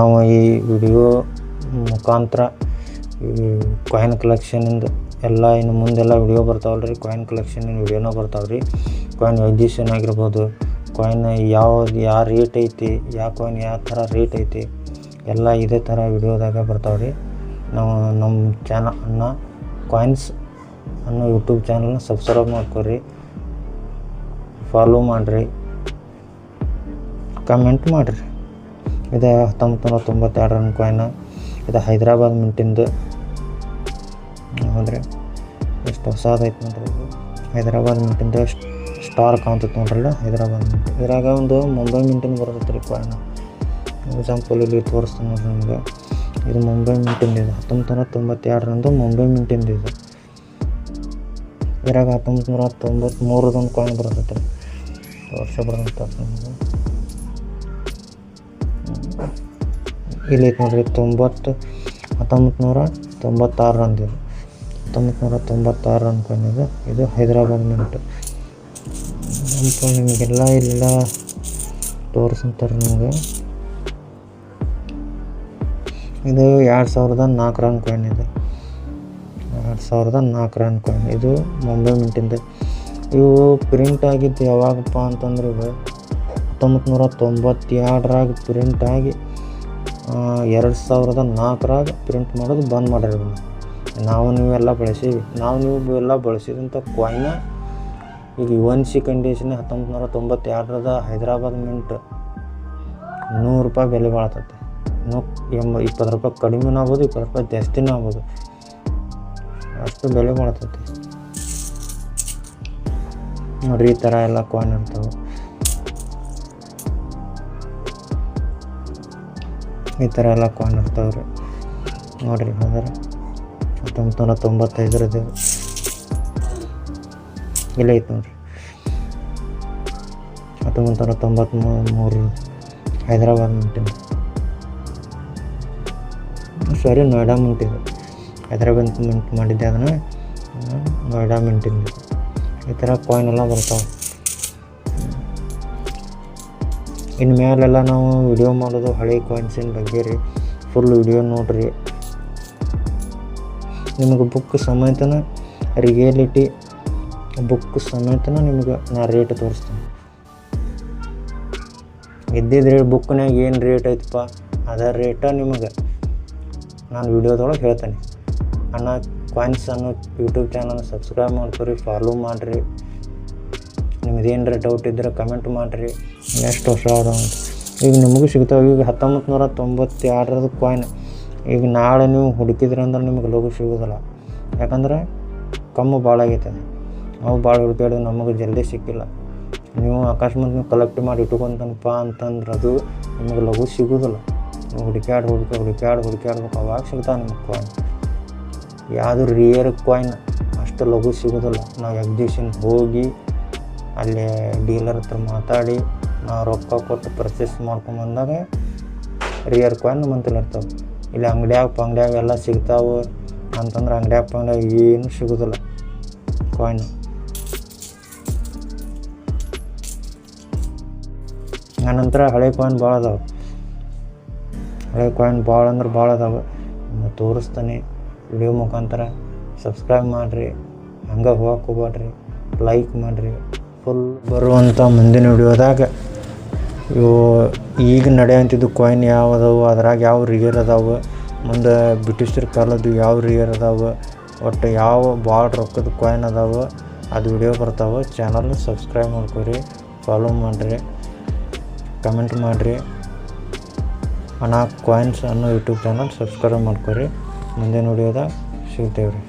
ನಾವು ಈ ವಿಡಿಯೋ ಮುಖಾಂತರ ಕಾಯಿನ್ ಕಲೆಕ್ಷನಿಂದ ಎಲ್ಲ ಇನ್ನು ಮುಂದೆಲ್ಲ ವಿಡಿಯೋ ಬರ್ತಾವಲ್ಲ ರೀ ಕಾಯಿನ್ ಕಲೆಕ್ಷನಿನ ವಿಡಿಯೋನೂ ಬರ್ತಾವೆ ರೀ ಕಾಯಿನ್ ಎಕ್ಸಿಷನ್ ಆಗಿರ್ಬೋದು ಕಾಯಿನ್ ಯಾವ್ದು, ಯಾವ ರೇಟ್ ಐತಿ, ಯಾವ ಕಾಯಿನ್ ಯಾವ ಥರ ರೇಟ್ ಐತಿ, ಎಲ್ಲ ಇದೇ ಥರ ವಿಡಿಯೋದಾಗ ಬರ್ತಾವೆ ರೀ ನಾವು ನಮ್ಮ ಅನ್ನು ಕಾಯಿನ್ಸ್ ಅನ್ನೋ ಯೂಟ್ಯೂಬ್ ಚಾನಲ್ನ ಸಬ್ಸ್ಕ್ರೈಬ್ ಮಾಡ್ಕೊರಿ. ಫಾಲೋ ಮಾಡಿರಿ. ಕಮೆಂಟ್ ಮಾಡಿರಿ. ಇದು ಹತ್ತೊಂಬತ್ತು ನೂರ ತೊಂಬತ್ತೆರಡು ರನ್ ಕಾಯ್ನು ಇದು ಹೈದ್ರಾಬಾದ್ ಮಿಂಟಿಂದು ಹೌದ್ರಿ ಎಷ್ಟು ಹೊಸದೈತೆ ನೋಡ್ರಿ ಇದು. ಹೈದ್ರಾಬಾದ್ ಮಿಂಟಿಂದು ಸ್ಟಾರ್ ಕಾಣ್ತೈತೆ ನೋಡ್ರಲ್ಲ ಹೈದ್ರಾಬಾದ್ ಮಿಂಟ್ ಇದ್ರಾಗ ಒಂದು ಮುಂಬೈ ಮಿಂಟಿಂದು ಬರ್ತೈತೆ ರೀ ಕಾಯಿನ ಎಕ್ಸಾಂಪಲ್ ಇಲ್ಲಿ ತೋರಿಸ್ತೀನಿ ನೋಡ್ರಿ ನಿಮ್ಗೆ. ಇದು ಮುಂಬೈ ಮಿಂಟಿಂದು ಇದು ಹತ್ತೊಂಬತ್ತು ನೂರ ತೊಂಬತ್ತೆರಡರಂದು ಮುಂಬೈ ಮಿಂಟಿಂದು ಇದು. ಇದ್ರಾಗ ಹತ್ತೊಂಬತ್ತು ನೂರ ತೊಂಬತ್ತ್ಮೂರದೊಂದು ಕಾಯಿನ್ ಬರ್ತೈತೆ ವರ್ಷ ಬರೋದಂತ ನಿಮ್ಗೆ ಇಲ್ಲಿ ಐತೆ ನೋಡ್ರಿ ತೊಂಬತ್ತು ಹತ್ತೊಂಬತ್ತು ನೂರ ತೊಂಬತ್ತಾರು ಅಂದಿದೆ ಹತ್ತೊಂಬತ್ತು ನೂರ ತೊಂಬತ್ತಾರು ಅನ್ಕೊಂಡಿದ್ದು. ಇದು ಹೈದ್ರಾಬಾದ್ ಮಿಂಟು ಅಂತ ನಿಮಗೆಲ್ಲ ಇಲ್ಲೆಲ್ಲ ತೋರಿಸ್ತಾರೆ ನಿಮಗೆ. ಇದು ಎರಡು ಸಾವಿರದ ನಾಲ್ಕರ ಕಾಯಿನ್ ಇದೆ ಎರಡು ಸಾವಿರದ ನಾಲ್ಕರ ಕಾಯಿನ್ ಇದು ಮುಂಬೈ ಮಿಂಟಿಂದ ಇವು ಪ್ರಿಂಟ್ ಆಗಿದ್ದು ಯಾವಾಗಪ್ಪ ಅಂತಂದ್ರೆ ಇವು ಹತ್ತೊಂಬತ್ತು ನೂರ ತೊಂಬತ್ತೆರಡರಾಗ ಪ್ರಿಂಟ್ ಆಗಿ ಎರಡು ಸಾವಿರದ ನಾಲ್ಕರಾಗ ಪ್ರಿಂಟ್ ಮಾಡೋದು ಬಂದ್ ಮಾಡ್ಯಾರ ನಾವು ನೀವೆಲ್ಲ ಬಳಸೀವಿ. ನಾವು ನೀವು ಎಲ್ಲ ಬಳಸಿದಂಥ ಕಾಯಿನ ಈಗ ಯು ಎನ್ ಸಿ ಕಂಡೀಷನ್ ಹತ್ತೊಂಬತ್ತು ನೂರ ತೊಂಬತ್ತೆರಡರದ ಹೈದರಾಬಾದ್ ಮಿಂಟ್ ನೂರು ರೂಪಾಯಿ ಬೆಲೆ ಬಾಳತೈತೆ ನೂ ಎಂಬ ಇಪ್ಪತ್ತು ರೂಪಾಯಿ ಕಡಿಮೆನೂ ಆಗ್ಬೋದು, ಇಪ್ಪತ್ತು ರೂಪಾಯಿ ಜಾಸ್ತಿನೂ ಆಗ್ಬೋದು. ಅಷ್ಟು ಬೆಲೆ ಬಾಳತೈತೆ ನೋಡ್ರಿ ಈ ಥರ ಎಲ್ಲ ಕಾಯಿನ್ ಇರ್ತಾವೆ. ಈ ಥರ ಎಲ್ಲ ಕಾಯಿನ್ ಇರ್ತಾವೆ ರೀ ನೋಡಿರಿ ಹೌದ್ರೆ ಹತ್ತೊಂಬತ್ತು ನೂರ ತೊಂಬತ್ತೈದರದ್ದು ಇಲ್ಲ ಐತೆ ನೋಡ್ರಿ. ಹತ್ತೊಂಬತ್ತು ನೂರ ತೊಂಬತ್ತ್ಮೂ ಮೂರು ಹೈದರಾಬಾದ್ ಮುಂಟಿದೆ ಸಾರಿ ನೋಯ್ಡಾ ಮಿಂಟಿದೆ ಹೈದರಾಬಾದ್ ಮಿಂಟ್ ಮಾಡಿದ್ದೆ ಅದನ್ನು. ನೋಯ್ಡಾ ಮಿಂಟಿಂದು ಈ ಥರ ಕಾಯಿನ್ ಎಲ್ಲ ಬರ್ತಾವೆ. ಇನ್ನು ಮೇಲೆಲ್ಲ ನಾವು ವಿಡಿಯೋ ಮಾಡೋದು ಹಳೆ ಕಾಯಿನ್ಸಿನ ಬಗ್ಗೆ ರೀ. ಫುಲ್ ವಿಡಿಯೋ ನೋಡ್ರಿ. ನಿಮಗೆ ಬುಕ್ ಸಮೇತನ ರಿಯಾಲಿಟಿ ಬುಕ್ ಸಮೇತನ ನಿಮ್ಗೆ ನಾ ರೇಟ್ ತೋರಿಸ್ತೀನಿ. ಇದ್ದಿದ್ರೆ ಬುಕ್ನಾಗ ಏನು ರೇಟ್ ಐತಪ್ಪ, ಅದ ರೇಟ ನಿಮಗೆ ನಾನು ವಿಡಿಯೋದೊಳಗೆ ಹೇಳ್ತೇನೆ. ಅಣ್ಣ ಕಾಯಿನ್ಸ್ ಅನ್ನೋ ಯೂಟ್ಯೂಬ್ ಚಾನಲ್ ಸಬ್ಸ್ಕ್ರೈಬ್ ಮಾಡ್ಕೊರಿ ಫಾಲೋ ಮಾಡಿರಿ. ನಿಮ್ದು ಏನರ ಡೌಟ್ ಇದ್ದರೆ ಕಮೆಂಟ್ ಮಾಡಿರಿ ನೆಕ್ಸ್ಟ್ ಅದಾವ ಈಗ ನಿಮಗೂ ಸಿಗ್ತಾವೆ. ಈಗ ಹತ್ತೊಂಬತ್ತು ನೂರ ತೊಂಬತ್ತೆರಡರದ್ದು ಕಾಯಿನ್ ಈಗ ನಾಳೆ ನೀವು ಹುಡುಕಿದ್ರೆ ಅಂದ್ರೆ ನಿಮಗೆ ಲಘು ಸಿಗೋದಿಲ್ಲ. ಯಾಕಂದ್ರೆ ಕಮ್ಮು ಭಾಳ ಆಗೈತೆ ನಾವು ಭಾಳ ಹುಡುಕಾಡಿದ್ರೆ ನಮಗೆ ಜಲ್ದಿ ಸಿಕ್ಕಿಲ್ಲ. ನೀವು ಅಕಸ್ಮಾತ್ ನೀವು ಕಲೆಕ್ಟ್ ಮಾಡಿ ಇಟ್ಕೊಂತನಪ್ಪ ಅಂತಂದ್ರೆ ಅದು ನಿಮಗೆ ಲಘು ಸಿಗೋದಿಲ್ಲ. ನೀವು ಹುಡುಕ್ಯಾಡಿ ಹುಡುಕ ಹುಡುಕ್ಯಾಡಿ ಹುಡುಕ್ಯಾಡ್ಬೇಕು ಅವಾಗ ಸಿಗ್ತಾವೆ ನಿಮಗೆ ಕಾಯಿನ್ ಯಾವುದು ರಿಯರ್ ಕಾಯಿನ್ ಅಷ್ಟು ಲಘು ಸಿಗೋದಿಲ್ಲ. ನಾವು ಎಕ್ಸಿಬಿಷನ್ ಹೋಗಿ ಅಲ್ಲಿ ಡೀಲರ್ ಹತ್ರ ಮಾತಾಡಿ, ನಾವು ರೊಕ್ಕ ಕೊಟ್ಟು ಪರ್ಚೇಸ್ ಮಾಡ್ಕೊಂಬಂದಾಗ ರಿಯರ್ ಕಾಯಿನ್ ಮಂತಲ್ಲಿ ಇರ್ತಾವೆ ಇಲ್ಲಿ ಅಂಗಡ್ಯಾಗ ಪಂಗ್ಡ್ಯಾಗ ಎಲ್ಲ ಸಿಗ್ತಾವೆ ಅಂತಂದ್ರೆ ಅಂಗಡ್ಯಾಗ ಪಂಗ್ಡ್ಯಾಗ ಏನು ಸಿಗೋದಿಲ್ಲ ಕಾಯಿನ್ ಆನಂತರ ಹಳೆ ಕಾಯಿನ್ ಭಾಳ ಅದಾವೆ. ಹಳೆ ಕಾಯಿನ್ ಭಾಳ ಅಂದ್ರೆ ಭಾಳ ಅದಾವೆ. ತೋರಿಸ್ತಾನೆ ವಿಡಿಯೋ ಮುಖಾಂತರ. ಸಬ್ಸ್ಕ್ರೈಬ್ ಮಾಡಿರಿ, ಹಂಗೆ ಹೋಗಕ್ಕೆ ಹೋಗ್ಬೇಡ್ರಿ. ಲೈಕ್ ಮಾಡಿರಿ. ಫುಲ್ ಬರುವಂಥ ಮುಂದಿನ ವಿಡಿಯೋದಾಗ ಇವು ಈಗ ನಡೆಯುವಂಥದ್ದು ಕಾಯಿನ್ ಯಾವ ಅದಾವು ಅದ್ರಾಗ ಯಾವ ರಿಯರ್ ಅದಾವೆ, ಮುಂದೆ ಬ್ರಿಟಿಷರ ಕಾಲದ್ದು ಯಾವ ರಿಯರ್ ಅದಾವೆ, ಒಟ್ಟು ಯಾವ ಭಾಳ ರೊಕ್ಕದ ಕಾಯಿನ್ ಅದಾವೆ, ಅದು ವಿಡಿಯೋ ಬರ್ತಾವೆ ಚಾನಲ್ ಸಬ್ಸ್ಕ್ರೈಬ್ ಮಾಡ್ಕೊರಿ ಫಾಲೋ ಮಾಡಿರಿ ಕಮೆಂಟ್ ಮಾಡಿರಿ. ಅಣ್ಣ ಕಾಯಿನ್ಸ್ ಅನ್ನೋ ಯೂಟ್ಯೂಬ್ ಚಾನಲ್ ಸಬ್ಸ್ಕ್ರೈಬ್ ಮಾಡ್ಕೊರಿ, ಮುಂದಿನ ವಿಡಿಯೋದಾಗ ಸಿಗ್ತೇವೆ ರೀ